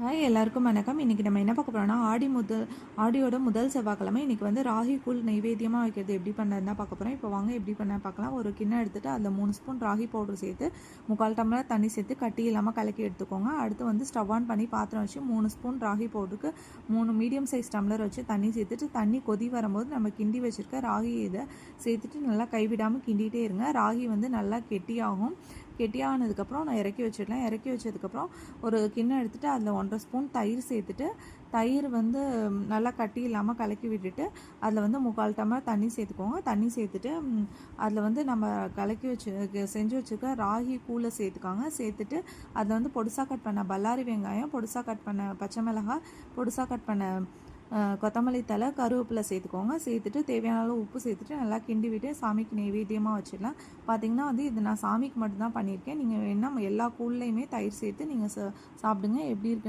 Hi எல்லாருக்கும் வணக்கம். இன்றைக்கி நம்ம என்ன பார்க்க போகிறோம்னா ஆடி முதல் ஆடியோட முதல் செவ்வாய்க்கிழமை இன்றைக்கி வந்து ராகி கூழ் நைவேத்தியமாக வைக்கிறது எப்படி பண்ணுறதுனா பார்க்க போகிறோம் இப்போ வாங்க எப்படி பண்ண பார்க்கலாம். ஒரு கிண்ணம் எடுத்துகிட்டு அதில் மூணு ஸ்பூன் ராகி பவுடர் சேர்த்து முக்கால் டம்ளர் தண்ணி சேர்த்து கட்டி இல்லாமல் கலக்கி எடுத்துக்கோங்க. அடுத்து வந்து ஸ்டவ் ஆன் பண்ணி பாத்திரம் வச்சு மூணு ஸ்பூன் ராகி பவுடருக்கு மூணு மீடியம் சைஸ் டம்ளர் வச்சு தண்ணி சேர்த்துட்டு தண்ணி கொதி வரும்போது நம்ம கிண்டி வச்சுருக்க ராகி இதை சேர்த்துட்டு நல்லா கைவிடாமல் கிண்டிகிட்டே இருங்க. ராகி வந்து நல்லா கெட்டியாகும். கெட்டியானதுக்கப்புறம் நான் இறக்கி வச்சிடலாம் இறக்கி வச்சதுக்கப்புறம் ஒரு கிண்ணம் எடுத்துகிட்டு அதில் ஒன்றரை ஸ்பூன் தயிர் சேர்த்துட்டு தயிர் வந்து நல்லா கட்டி இல்லாமல் கலக்கி விட்டுட்டு அதில் வந்து முக்கால் டம்ளர் தண்ணி சேர்த்துக்கோங்க. தண்ணி சேர்த்துட்டு அதில் வந்து நம்ம கலக்கி வச்சு செஞ்சு வச்சுருக்க ராகி கூழை சேர்த்துக்காங்க. சேர்த்துட்டு அதில் வந்து பொடிசாக கட் பண்ண பல்லாரி வெங்காயம் பொடிசாக கட் பண்ண பச்சை மிளகாய் பொடிசாக கட் பண்ண கொத்தமல்லி தலை கருவேப்பிலை சேர்த்துக்கோங்க. சேர்த்துட்டு தேவையான அளவு உப்பு சேர்த்துட்டு நல்லா கிண்டி விட்டு சாமிக்கு நெய்வேத்தியமாக வச்சிடலாம். பார்த்தீங்கன்னா வந்து இது நான் சாமிக்கு மட்டும்தான் பண்ணியிருக்கேன். நீங்கள் வேணால் எல்லா கூழ்லையுமே தயிர் சேர்த்து நீங்கள் சாப்பிடுங்க. எப்படி இருக்கு